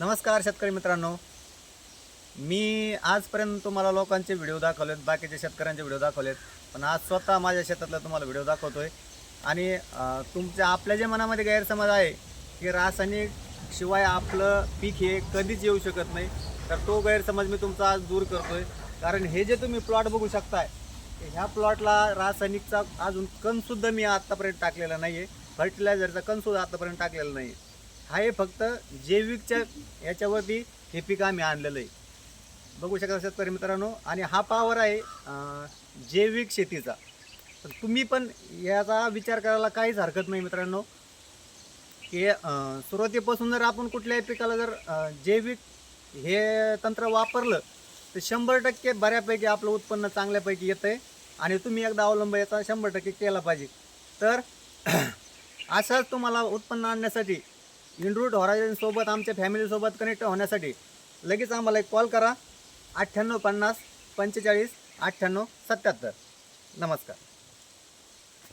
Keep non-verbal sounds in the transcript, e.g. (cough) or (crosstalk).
नमस्कार शेतकरी मित्रांनो. मी आजपर्यंत तुम्हाला लोकांचे व्हिडिओ दाखवलेत बाकीच्या शेतकऱ्यांचे व्हिडिओ दाखवलेत पण आज स्वतः माझ्या शेतातला तुम्हाला व्हिडिओ दाखवतोय. आणि तुमच्या आपल्या जे मनामध्ये गैरसमज आहे की रासायनिक शिवाय आपलं पीक हे कधीच येऊ शकत नाही तर तो गैरसमज मी तुमचा आज दूर करतोय. कारण हे जे तुम्ही प्लॉट बघू शकताय ह्या प्लॉटला रासायनिकचा अजून कणसुद्धा मी आत्तापर्यंत टाकलेला नाही आहे फर्टिलायझरचा कणसुद्धा आत्तापर्यंत टाकलेला नाही आहे हे फक्त जैविकच्या याच्यावरती हे पीक आम्ही आणलेलं आहे. बघू शकता शेतकरी मित्रांनो आणि हा पावर आहे जैविक शेतीचा. तर तुम्ही पण याचा विचार करायला काहीच हरकत नाही मित्रांनो की सुरुवातीपासून जर आपण कुठल्याही पिकाला जर जैविक हे तंत्र वापरलं तर शंभर टक्के बऱ्यापैकी आपलं उत्पन्न चांगल्यापैकी येतं आहे आणि तुम्ही एकदा अवलंब याचा शंभर टक्के केला पाहिजे. तर (clears throat) असाच तुम्हाला उत्पन्न आणण्यासाठी इनरूट हॉरायझनसोबत आमच्या फॅमिलीसोबत कनेक्ट होण्यासाठी लगेच आम्हाला एक कॉल करा. अठ्ठ्याण्णव पन्नास पंचेचाळीस अठ्ठ्याण्णव सत्याहत्तर. नमस्कार.